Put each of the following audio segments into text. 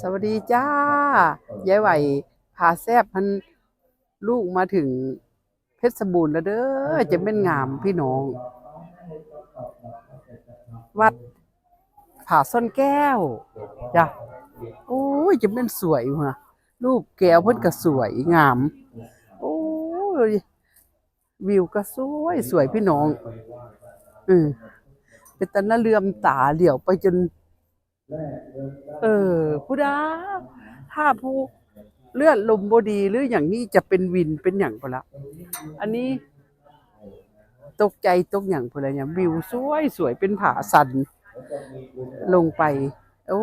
สวัสดีจ้ายายไหวพาแซบพันลูกมาถึงเพชรบูรณ์แล้วเด้อจะเป็นงามพี่น้อง วัดผาซ่อนแก้วจ้ะโอ้ยจะเป็นสวยว่ะรูปแก้วเพิ่นก็สวยงาม โอ้ยวิวก็สวยสวยพี่น้องอืมเป็นตาน่าเลือมตาเหลียวไปจน เออผู้ดาถ้าผู้เลือดลมบดีหรืออย่างนี้จะเป็นวินเป็นอย่างก็ละ อันนี้ ตกใจตกอย่างพลอย่างวิวสวยสวยเป็นผาสัน ลงไป โอ้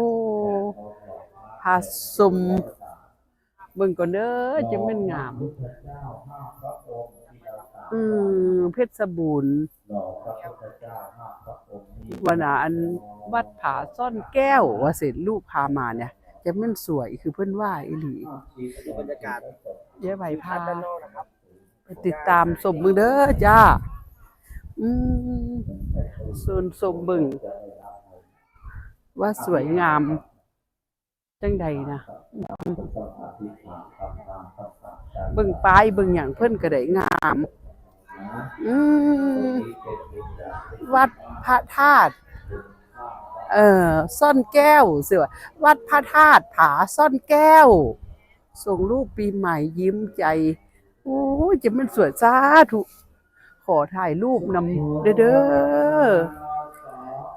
ผาสมเบิ่งก่อนเด้อจะเป็นงาม อืมเพชรบูรณ์วันนาอันวัดผาซ่อนแก้วว่าเสร็จลูกพามาเนี่ยจะมันสวยคือเพื่อนว่าอีหลีบรรยากาศเย้ใบพาด้านนอกนะครับไปติดตามสมมึงเด้อจ้า อืมส่วนสมบึง ว่าสวยงาม จังใดนะ เบิ่งปลายเบิ่งอย่างเพิ่นก็ได้งาม อืมวัดพระธาตุเอ่อซ่อนแก้วเสือวัดพระธาตุผาซ่อนแก้ว ส่งลูกปีใหม่ยิ้มใจ โอ้ยจะมันสวยสาธุขอถ่ายรูปนำเด้อเด้อ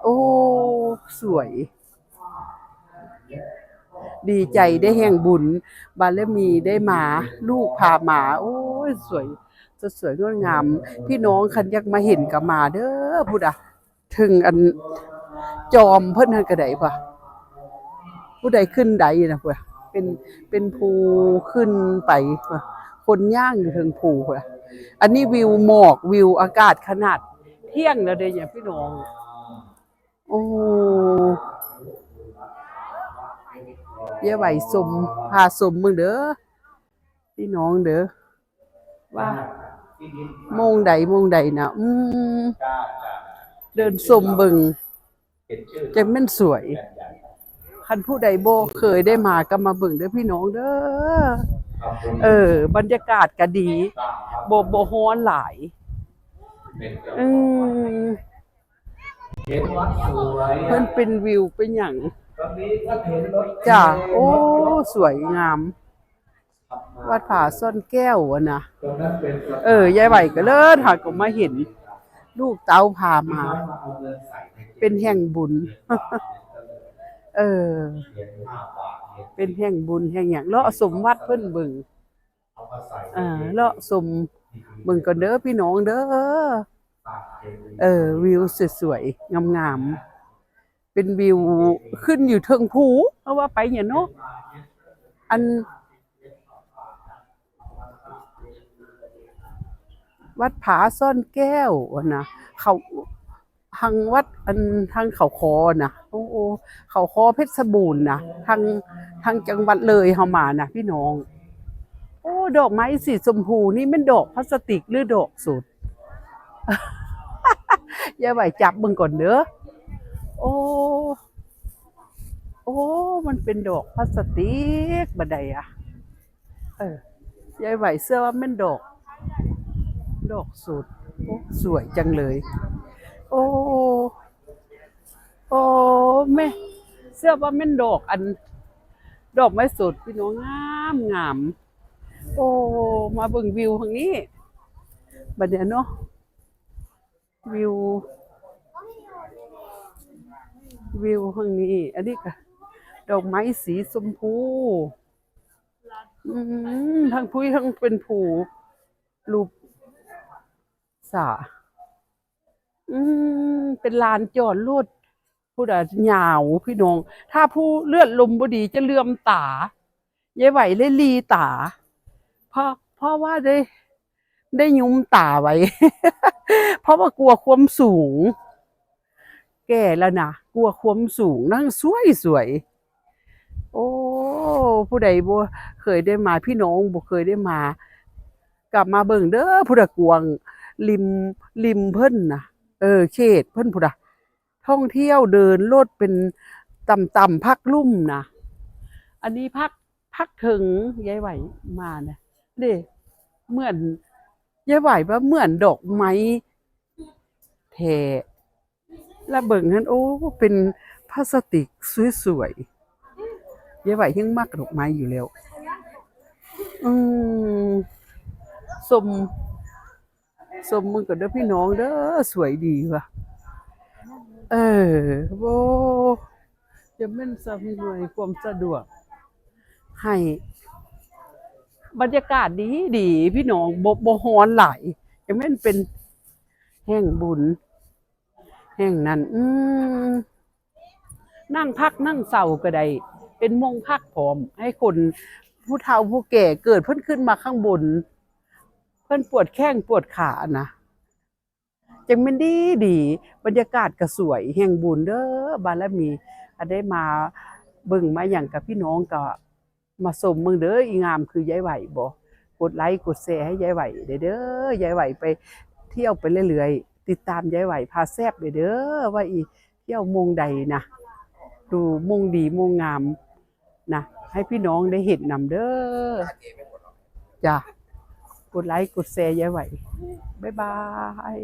โอ้ สวย ดีใจได้แห่งบุญ บารมีได้หมา ลูกพาหมา โอ้ยสวยสวยงดงาม พี่น้องคันยักมาเห็นกับมาเด้อพุดอะถึงอันจอมเพิ่นหันกระไดปะผู้ใดขึ้นใดนะพุดอะเป็นเป็นภูขึ้นไปปะคนย่างอยู่ถึงภูพุดอะอันนี้วิวหมอกวิวอากาศขนาดเที่ยงแล้วเด้เนี่ยพี่น้อง โอ้เยาไหวสมพาสมมึงเด้อพี่น้องเด้อว่าโมงใดโมงใดนะอืมเดินสมบิงจะแม่นสวยคันผู้ใดโบเคยได้มาก็มาบิ่งเด้อพี่น้องเด้อเออ บรรยากาศก็ดีโบโบฮ้อนหลายอืมเห็นวัดสวยเพิ่นเป็นวิวเป็นอย่าง ตอนนี้ก็เห็นรถจ้าโอ้ สวยงาม วัดผาซ่อนแก้วอะนะตรงนั้นเป็นเออยายไหวก็เลิศหาก็มาเห็น ลูกเต้าพามาเอาเงินใส่ในเป็นแห่งบุญ เออเหรียญห้าบาทเหรียญเป็นแห่งบุญแห่งอย่างเลาะสมวัดเพิ่นเบิ่งเอามาใส่อ่าเลาะสมเบิ่งก่อนเด้อพี่น้องเด้อปากเจดีย์เออ วิวสวยๆงามๆ เป็นวิวขึ้นอยู่เทิงภูเอาว่าไปเนี่ยเนาะอัน วัดผาซ่อนแก้วนะเขาทางวัดอันทางเขาคอนะโอ้โอเขาคอเพชรบูรณ์นะทางทางจังหวัดเลยเฮามานะพี่น้อง โอ้ดอกไม้สีชมพูนี่มันดอกพลาสติกหรือดอกสดอย่าไหวจับมึงก่อนเด้อ โอ้ โอ้ มันเป็นดอกพลาสติกบันไดอะเออยายไหวเสื้อว่ามันดอก ดอกสุดโอ้สวยจังเลย โอ้ โอ้แม่เสื้อว่าม่นดอกอัน ดอกไม้สุดพี่น้องงามงาม โอ้ มาเบิ่งวิวทางนี้บัดเดี๋ยวเนาะวิว วิวทางนี้ อันนี้ก็ดอกไม้สีชมพูทั้งพุ้ยทั้งเป็นผูรูปสาอืมเป็นลานจอดรถผู้ใดยาวพี่น้อง ถ้าผู้เลือดลมบดีจะเลื่อมตายายไหวเลยลีตา เพราะเพราะว่าได้ได้ยุ้มตาไว้ เพราะว่ากลัวความสูง แก่แล้วนะ กลัวความสูงนั่งสวยสวย โอ้ผู้ใดบ่เคยได้มาพี่น้องบ่เคยได้มา กลับมาเบิ่งเด้อผู้ใดกวงริมริมเพิ่นนะเออเขตเพิ่นพุดะท่องเที่ยวเดินรถเป็นต่ำต่ำๆพักลุ่มนะอันนี้พักพักถึงยายไหวมานี่เด้เหมือนยายไหวว่าเหมือนดอกไม้แท แล้วเบิ่งนั้นโอ้เป็นพลาสติกสวยๆยายไหวยังมักดอกไม้อยู่แล้ว อืมสมสมมึงกับเด้อพี่น้องเด้อสวยดีว่ะ เออโบจะเป็นสำหน่วยความสะดวก ให้ บรรยากาศดีดีพี่น้องบบบ่ฮ้อนหลายจะแม่นเป็นแห่งบุญ แห่งนั้น อืมนั่งพักนั่งเศร้าก็ได้เป็นมงพักพร้อม ให้คนผู้เฒ่าผู้แก่เกิดเพิ่นขึ้นมาข้างบน เพิ่นปวดแข้งปวดขานะจังม่นดีดี บรรยากาศก็สวยแห่งบุญเด้อบารมีอันได้มาเบิ่งมาหยังกับพี่น้องก็มาสมมึงเด้ออีงามคือยายไหวบ่กดไลค์กดแชร์ให้ยายไหวเด้อเด้อยายไหวไปเที่ยวไปเรื่อยๆ ติดตามยายไหวพาแซบเด้อเด้อว่าอีเที่ยวมงใดนะดูมงดีมงงามนะให้พี่น้องได้เห็นนำเด้อจ้ะกดไลค์กดแชร์ยายไหวบ๊ายบาย